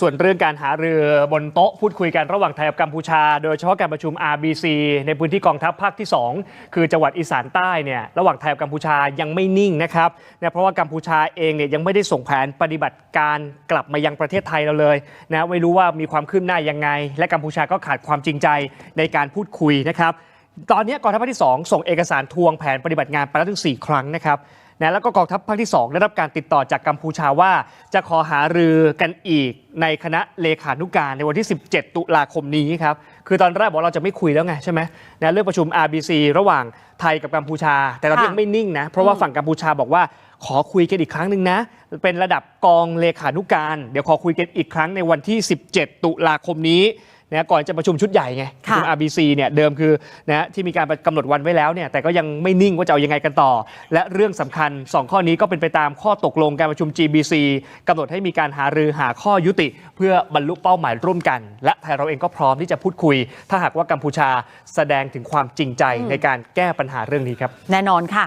ส่วนเรื่องการหาเรือบนโต๊ะพูดคุยกันระหว่างไทยกับกัมพูชา โดยเฉพาะการประชุม RBC ในพื้นที่กองทัพภาคที่ 2 คือจังหวัดอีสานใต้เนี่ยระหว่างไทยกับกัมพูชายังไม่นิ่งนะครับเนะเพราะว่ากัมพูชาเองเนี่ยยังไม่ได้ส่งแผนปฏิบัติการกลับมายังประเทศไทยเราเลยนะไม่รู้ว่ามีความคืบหน้ายังไง และกัมพูชาก็ขาดความจริงใจในการพูดคุยนะครับตอนนี้กองทัพภาคที่ 2 ส่งเอกสารทวงแผนปฏิบัติงานไปแล้วถึง4ครั้งนะครับ นะแล้วก็กองทัพภาคที่ 2 ได้รับการติดต่อจากกัมพูชาว่า จะขอหารือกันอีกในคณะเลขานุการในวันที่ 17 ตุลาคมนี้ครับ คือตอนแรกบอกเราจะไม่คุยแล้วไงใช่ไหมนะเรื่องประชุม RBC ระหว่างไทยกับกัมพูชา แต่ตอนนี้ยังไม่นิ่งนะ เพราะว่าฝั่งกัมพูชาบอกว่าขอคุยกันอีกครั้งหนึ่งนะ เป็นระดับกองเลขานุการ เดี๋ยวขอคุยกันอีกครั้งในวันที่ 17 ตุลาคมนี้ นะก่อนจะประชุมชุดใหญ่ไงประชุมค่ะ RBC เนี่ยเดิมคือนะที่มีการกำหนดวันไว้แล้วเนี่ยแต่ก็ยังไม่นิ่งว่าจะเอายังไงกันต่อ และเรื่องสำคัญ 2 ข้อนี้ก็เป็นไปตามข้อตกลงการประชุม GBC กำหนดให้มีการหารือหาข้อยุติ เพื่อบรรลุเป้าหมายร่วมกัน และไทยเราเองก็พร้อมที่จะพูดคุย ถ้าหากว่ากัมพูชาแสดงถึงความจริงใจในการแก้ปัญหาเรื่องนี้ครับ แน่นอนค่ะ